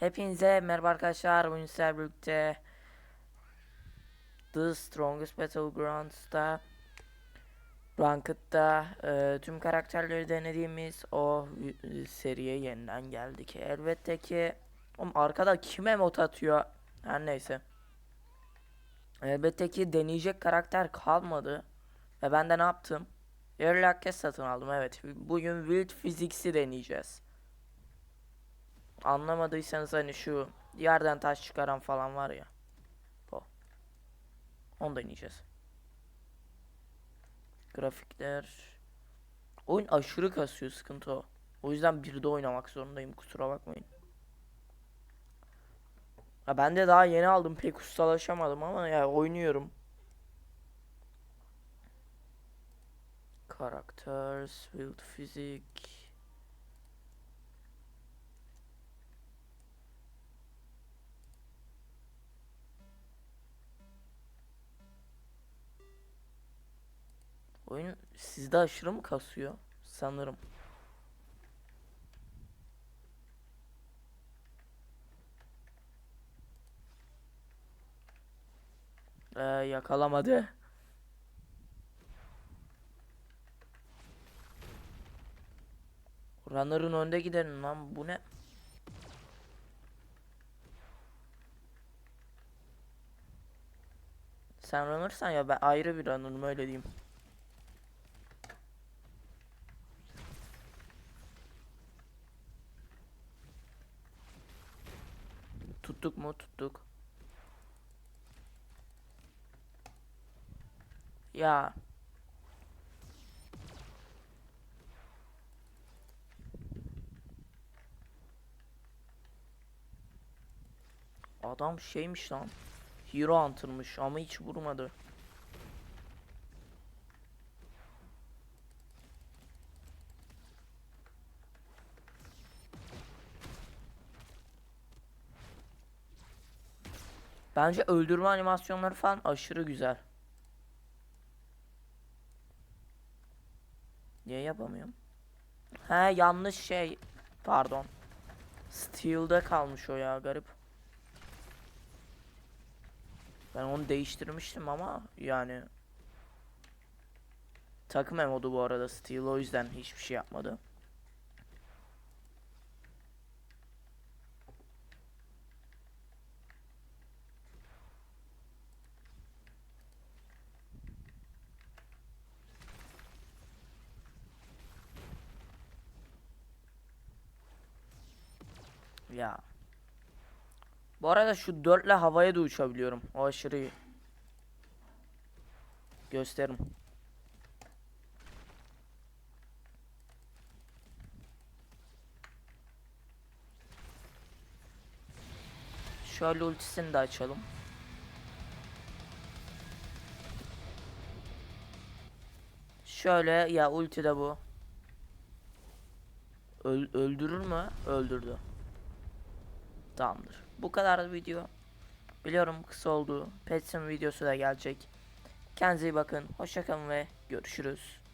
Hepinize merhaba arkadaşlar. Bugün sizlerle birlikte The Strongest Battlegrounds'ta Ranked'da e, tüm karakterleri denediğimiz o e, seriye yeniden geldik. Elbette ki oğlum arkada kim emot atıyor? Her neyse. Elbette ki deneyecek karakter kalmadı. Ve ben de ne yaptım? Early Access satın aldım evet. Bugün Wild Physics'i deneyeceğiz. Anlamadıysanız hani şu yerden taş çıkaran falan var ya. O. Onu deneyeceğiz. Grafikler. Oyun aşırı kasıyor sıkıntı o. O yüzden bir de oynamak zorundayım kusura bakmayın. Ha ben de daha yeni aldım pek ustalaşamadım ama ya oynuyorum. Characters, Wild Physics. Oyun sizde aşırı mı kasıyor? Sanırım. Ee, yakalamadı. Runner'ın önde gidelim lan bu ne? Sen runner'san ya ben ayrı bir runner'ım öyle diyeyim. Tuttuk mu? Tuttuk. Ya. Adam şeymiş lan. Hero Hunter'mış ama hiç vurmadı. Bence öldürme animasyonları falan aşırı güzel. Niye yapamıyorum? He yanlış şey. Pardon. Steel'de kalmış o ya garip. Ben onu değiştirmiştim ama yani takım emodu bu arada Steel o yüzden hiçbir şey yapmadı. Ya. Bu arada şu dörtle havaya da uçabiliyorum. O aşırı iyi. Gösterim. Şöyle ultisini de açalım. Şöyle ya ulti de bu. Öl- öldürür mü? Öldürdü. Tamamdır. Bu kadar video. Biliyorum kısa oldu. Petsim videosu da gelecek. Kendinize iyi bakın. Hoşçakalın ve görüşürüz.